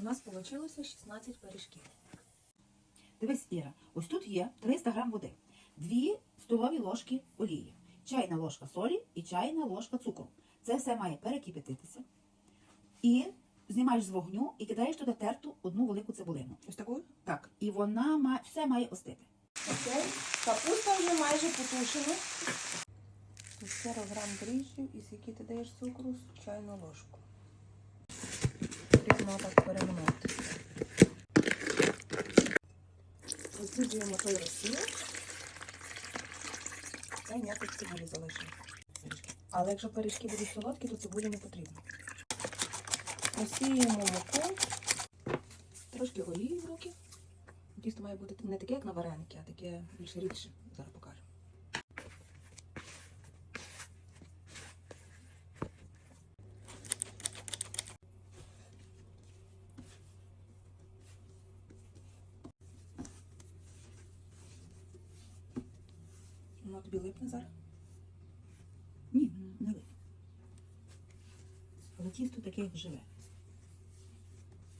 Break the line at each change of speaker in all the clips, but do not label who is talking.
У нас вийшло 16 пиріжків.
Дивись, Іра, ось тут є 300 грам води, 2 столові ложки олії, чайна ложка солі і чайна ложка цукру. Це все має перекипятитися. І знімаєш з вогню і кидаєш туди терту одну велику цибулину.
Ось таку?
Так, і вона має, все має остити.
Окей. Капуста вже майже потушена. Тут 40 грам дріжджів і скільки ти даєш цукру? Чайну ложку. Потрібно так Розсіджуємо той розсіл. Та й ніякої цибулі залишимо. Але якщо пиріжки будуть солодкі, то цибулі не потрібно. Розсіємо муку. Трошки олії в руки. Тісто має бути не таке, як на вареники, а таке більш рідше. Зараз Воно тобі липне зараз.
Ні, не липне. Але тісто таке, як живе.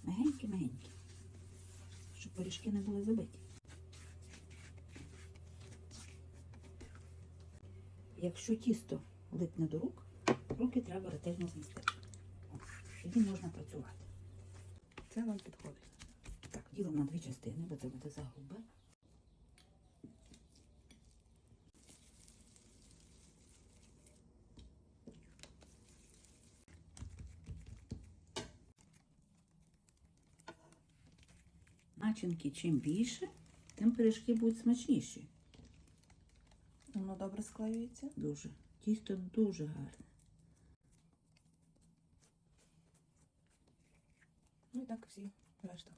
Мягеньке-мягеньке. Щоб пиріжки не були забиті. Якщо тісто липне до рук, руки треба ретельно змістити. Тоді можна працювати.
Це нам підходить.
Так, ділимо на дві частини, бо це буде загуба. Начинки чим більше, тим пиріжки будуть смачніші.
Воно добре склеюється.
Дуже. Тісто дуже гарне.
Ну і так всі решта.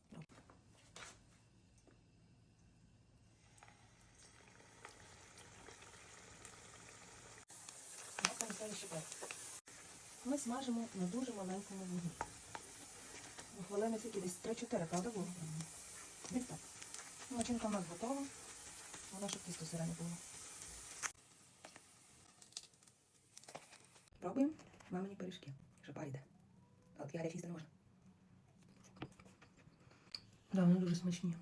Ми смажимо на дуже маленькому вогні. Хвилини скільки десь 3-4, правда було? Десь так. Начинка в нас готова. Вона щоб тісто сире не було. Пробуємо мамині пиріжки. Пар йде. От я гарячі їсти не можна. Да, вони дуже смачні.